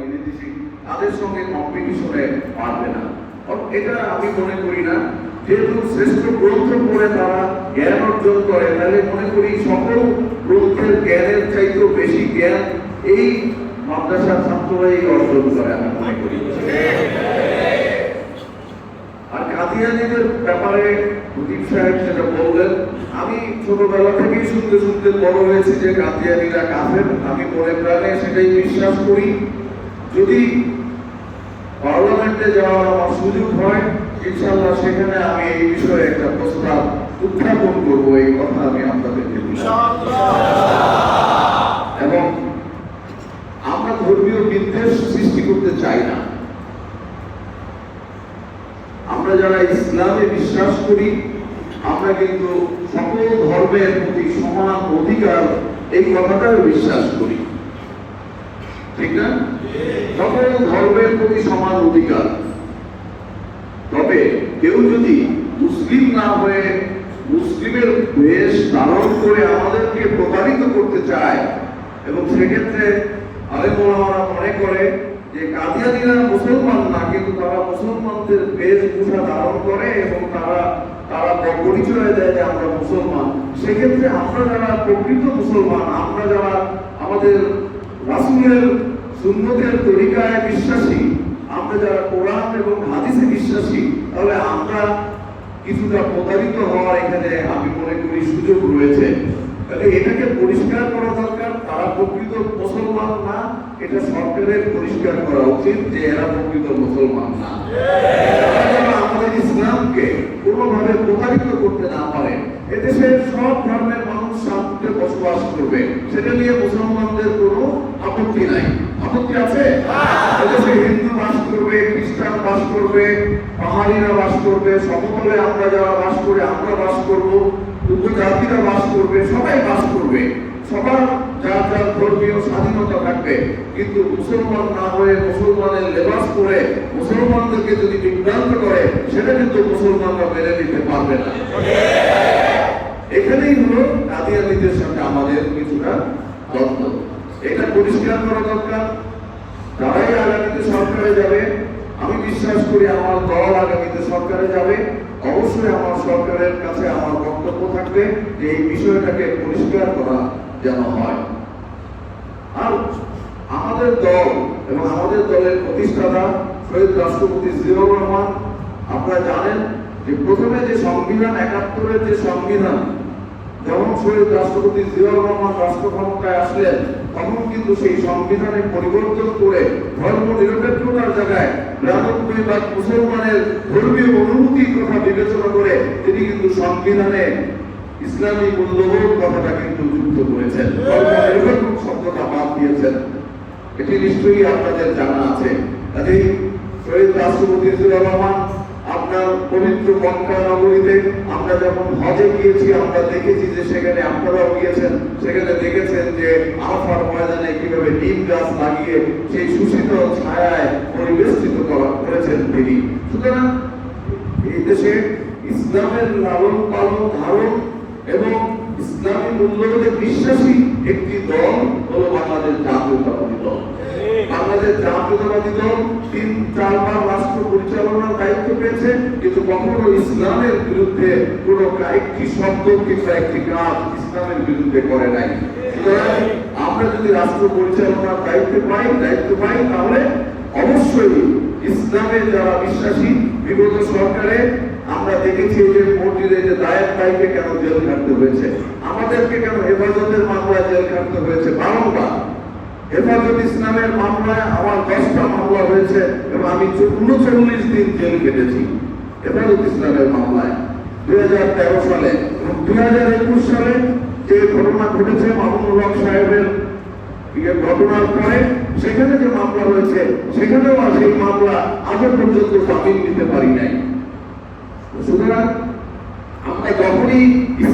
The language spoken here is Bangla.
ইংরেজি তাদের সঙ্গে কম্পিটিশনে পারবে না। এটা আমি মনে করি না, যেহেতু শ্রেষ্ঠ গ্রন্থ পড়ে তারা জ্ঞান অর্জন করে, তাহলে মনে করি সকল গ্রন্থের জ্ঞানের চাইতেও বেশি জ্ঞান এই মাদ্রাসার ছাত্ররাই অর্জন করে, আমি মনে করি। আর কাদিয়ানিদের ব্যাপারে প্রদীপ সাহেব যেটা বললেন, আমি ছোটবেলা থেকেই শুনতে শুনতে বড় হয়েছি যে কাদিয়ানিরা কাফের, আমি মনে প্রাণে সেটাই বিশ্বাস করি। যদি পার্লামেন্টে যাওয়ার আমার সুযোগ হয় ইনশাল্লাহ সেখানে আমি এই বিষয়ে একটা প্রস্তাব উত্থাপন করব, এই কথা আমি আপনাদেরকে এবং আমরা ধর্মীয় বিদ্বেষ সৃষ্টি করতে চাই না। আমরা যারা ইসলামে বিশ্বাস করি, আমরা কিন্তু সকল ধর্মের প্রতি সমান অধিকার, এই কথাটাও বিশ্বাস করি। ঠিক না? সকল ধর্মের প্রতি সমান অধিকার। তবে কেউ যদি মুসলিম না হয়ে মুসলিমের বেশ ধারণ করে আমাদেরকে প্রতারিত করতে চায়, এবং সেক্ষেত্রে আলেমরা মনে করে যে কাদিয়ানিরা মুসলমান না, কিন্তু তারা মুসলমানদের বেশভূষা ধারণ করে এবং তারা তারা পরিচয় দেয় যে আমরা মুসলমান। সেক্ষেত্রে আমরা যারা প্রকৃত মুসলমান, আমরা যারা আমাদের রাসুলের সুন্নতের তরিকায় বিশ্বাসী, আমরা যারা কোরআন এবং হাদিসে বিশ্বাসী, তাহলে আমরা কিছুটা প্রতারিত হওয়ার এখানে আমি মনে করি সুযোগ রয়েছে। তাহলে এটাকে পরিষ্কার করা দরকার, তারা প্রকৃত মুসলমান না, এটা সরকারের পরিষ্কার করা উচিত যে এরা প্রকৃত মুসলমান না। আমাদের ইসলামকে কোনোভাবে প্রতারিত করতে না পারে। এদেশের সব ধর্মের মানুষ শান্তিতে বসবাস করবে। সেটা নিয়ে মুসলমানদের কোনো আপত্তি নাই। আপত্তি আছে? এদেশে হিন্দু বাস করবে, খ্রিস্টান বাস করবে পাহাড়িরা বাস করবে, সমতলে আমরা যারা বাস করে, আমরা বাস করব জাতিরা বাস করবে, সবাই বাস করবে। সবার যার যার ধর্মীয় স্বাধীনতা থাকবে। কিন্তু মুসলমান না হয়ে মুসলমানের লেবাস করে মুসলমানদেরকে যদি বিভ্রান্ত করে, সেটা কিন্তু মুসলমানরা মেনে নিতে পারবে না। এখানেই হলো কাদিয়ানিদের সাথে আমাদের কিছুটা দ্বন্দ্ব। পরিষ্কার করা দরকার। তারাই আগামীতে সরকারে যাবে। আমি বিশ্বাস করি আমার দল আগামীতে সরকারে যাবে। অবশ্যই আমার সরকারের কাছে আমার বক্তব্য থাকবে যে এই বিষয়টাকে পরিষ্কার করা যেন হয়। আর আমাদের দল এবং আমাদের দলের প্রতিষ্ঠাতা শহীদ রাষ্ট্রপতি জিয়াউর রহমান, আপনারা জানেন যে প্রথমে যে সংবিধান, একাত্তরের যে সংবিধান রাষ্ট্রপতি জিয়াউর রহমান রাষ্ট্র ক্ষমতায় আসলেন তখন কিন্তু সেই সংবিধানে পরিবর্তন করে ধর্ম নিরপেক্ষতার জায়গায় ভাগ মুসলমানের ধর্মীয় অনুভূতির কথা বিবেচনা করে তিনি কিন্তু সংবিধানে ইসলামী মূল্যবোধ কথাটা কিন্তু যুক্ত করেছেন। ধর্ম শব্দটা বাদ দিয়েছেন। এটি নিশ্চয়ই আপনাদের জানা আছে। কাজেই রাষ্ট্রপতি জিয়াউর রহমান আপনার পবিত্র মক্কা নগরীতে, আমরা যখন হজে গিয়েছি, আমরা দেখেছি যে সেখানে আপনারাও গিয়েছেন, সেখানে দেখেছেন যে আরাফার ময়দানে কীভাবে নিম গাছ লাগিয়ে সেই সুশীত ছায়ায় পরিবেষ্টিত করা করেছেন তিনি। সুতরাং এই দেশে ইসলামের লালন পালন ধারণ এবং ইসলামী মূল্যবোধে বিশ্বাসী একটি দল হলো বাংলাদেশ জাতীয়তাবাদী দল। বাংলাদেশ জাতীয়তাবাদী দল তিন চারবার রাষ্ট্র পরিচালনার দায়িত্ব পেয়েছে, কিন্তু কখনো ইসলামের বিরুদ্ধে কোনো একটি শব্দ কিংবা একটি কাজ ইসলামের বিরুদ্ধে করে নাই। আমরা যদি রাষ্ট্র পরিচালনার দায়িত্ব পাই দায়িত্ব পাই, তাহলে অবশ্যই ইসলামে যারা বিশ্বাসী বিগত সরকারে, আমরা দেখেছি যে মসজিদে যে দায়ের কেন জেল খাটতে হয়েছে। আমাদেরকে কেন হেফাজতের মামলায় জেল খাটতে হয়েছে? বারংবার। হেফাজত ইসলামের মামলায় আমার দশটা মামলা হয়েছে এবং আমি উনচল্লিশ দিন জেল কেটেছি হেফাজত ইসলামের মামলায়। দুই হাজার তেরো সালে দুই হাজার একুশ সালে যে ঘটনা ঘটেছে মামুনুল হক সাহেবের ইয়ে ঘটনার পরে, সেখানে যে মামলা হয়েছে, সেখানেও সেই মামলা আজও পর্যন্ত জামিন নিতে পারি নাই। সুতরাং আমরা যখনই